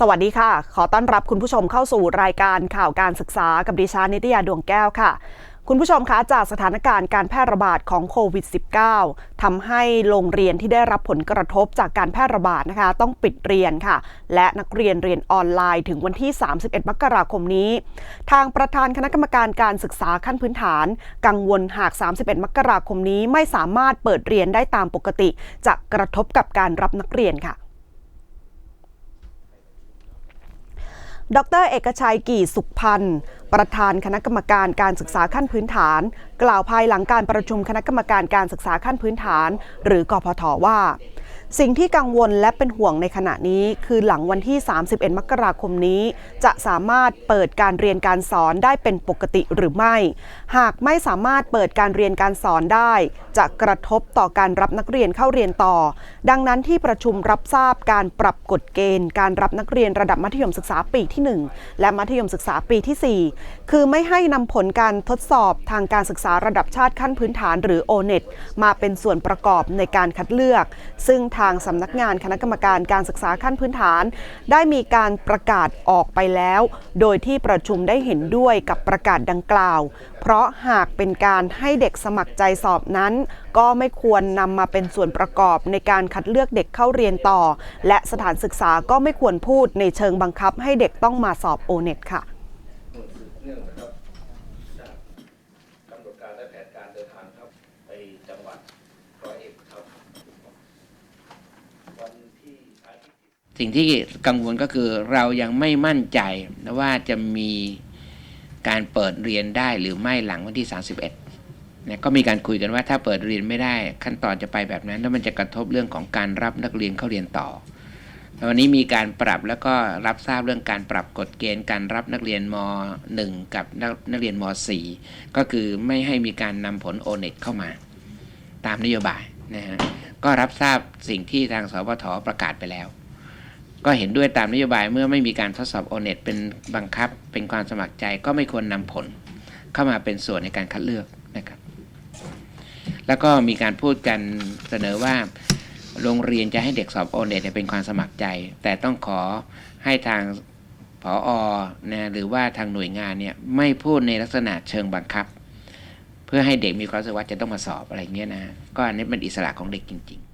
สวัสดีค่ะ ขอต้อนรับคุณผู้ชมเข้าสู่รายการข่าวการศึกษากับดิฉันนิตยาดวงแก้วค่ะ คุณผู้ชมคะจากสถานการณ์การแพร่ระบาดของโควิด -19 ทำให้โรงเรียนที่ได้รับผลกระทบจากการแพร่ระบาดนะคะ ต้องปิดเรียนค่ะ และนักเรียนเรียนออนไลน์ถึงวันที่ 31 มกราคมนี้ ทางประธานคณะกรรมการการศึกษาขั้นพื้นฐาน กังวลหาก 31 มกราคมนี้ไม่สามารถเปิดเรียนได้ตามปกติ จะกระทบกับการรับนักเรียนค่ะ ดร เอกชัยกี่สุขพันธ์ ประธานคณะกรรมการการศึกษาขั้นพื้นฐาน กล่าวภายหลังการประชุมคณะกรรมการการศึกษาขั้นพื้นฐาน หรือกพทว่า สิ่งที่กังวลและเป็นห่วงในขณะนี้ คือหลังวันที่ 31 มกราคมนี้ จะสามารถเปิดการเรียนการสอนได้เป็นปกติหรือไม่ หากไม่สามารถเปิดการเรียนการสอนได้ จะกระทบต่อการรับนักเรียนเข้าเรียนต่อ ดังนั้นที่ประชุมรับทราบการปรับกฎเกณฑ์ การรับนักเรียนระดับมัธยมศึกษาปีที่ 1 และมัธยมศึกษาปีที่ 4 คือไม่ให้นำผลการทดสอบทางการศึกษาระดับชาติขั้นพื้นฐานหรือ O-NET มาเป็นส่วนประกอบในการคัดเลือก ซึ่งทางสำนักงานคณะกรรมการการศึกษาขั้นพื้นฐาน ได้มีการประกาศออกไปแล้ว โดยที่ประชุมได้เห็นด้วยกับประกาศดังกล่าว เพราะหากเป็นการให้เด็กสมัครใจสอบนั้น ก็ไม่ควรนำมาเป็นส่วนประกอบในการคัดเลือกเด็กเข้าเรียนต่อ และสถานศึกษาก็ไม่ควรพูดในเชิงบังคับ ให้เด็กต้องมาสอบโอเน็ตค่ะหน่วยสืบเนื่องนะครับจาหนดการและแผนการเดินทางครับ ไปจังหวัดร้อยเอ็ดครับ วันที่อาทิตย์ที่ สิ่งที่กังวลก็คือเรายังไม่มั่นใจนะว่าจะมีการเปิดเรียนได้หรือไม่หลังวันที่ 31เนี่ยก็มีการคุยกันว่าถ้าเปิดเรียนไม่ได้ขั้นตอนจะไปแบบนั้น แล้วมันจะกระทบเรื่องของการรับนักเรียนเข้าเรียนต่อวันนี้มีการปรับแล้วก็รับทราบเรื่องการปรับกฎเกณฑ์การรับนักเรียนม .1 กับนักนักเรียนม .4 ก็คือไม่ให้มีการนำผล o n e t เข้ามา ตามนโยบายนะฮะก็รับทราบสิ่งที่ทางสพทประกาศไปแล้ว ก็เห็นด้วยตามนโยบายเมื่อไม่มีการทดสอบ o n e t เป็นบังคับ เป็นความสมัครใจก็ไม่ควรนำผลเข้ามาเป็นส่วนในการคัดเลือกนะครับ แล้วก็มีการพูดกันเสนอว่าโรงเรียนจะให้เด็กสอบ o n e t เป็นความสมัครใจ แต่ต้องขอให้ทางผออนะหรือว่าทางหน่วยงานเนี่ยไม่พูดในลักษณะเชิงบังคับ เพื่อให้เด็กมีความรู้สึกว่าจะต้องมาสอบอะไรเงี้ยนะก็อันนี้เป็นอิสระของเด็กจริง ๆ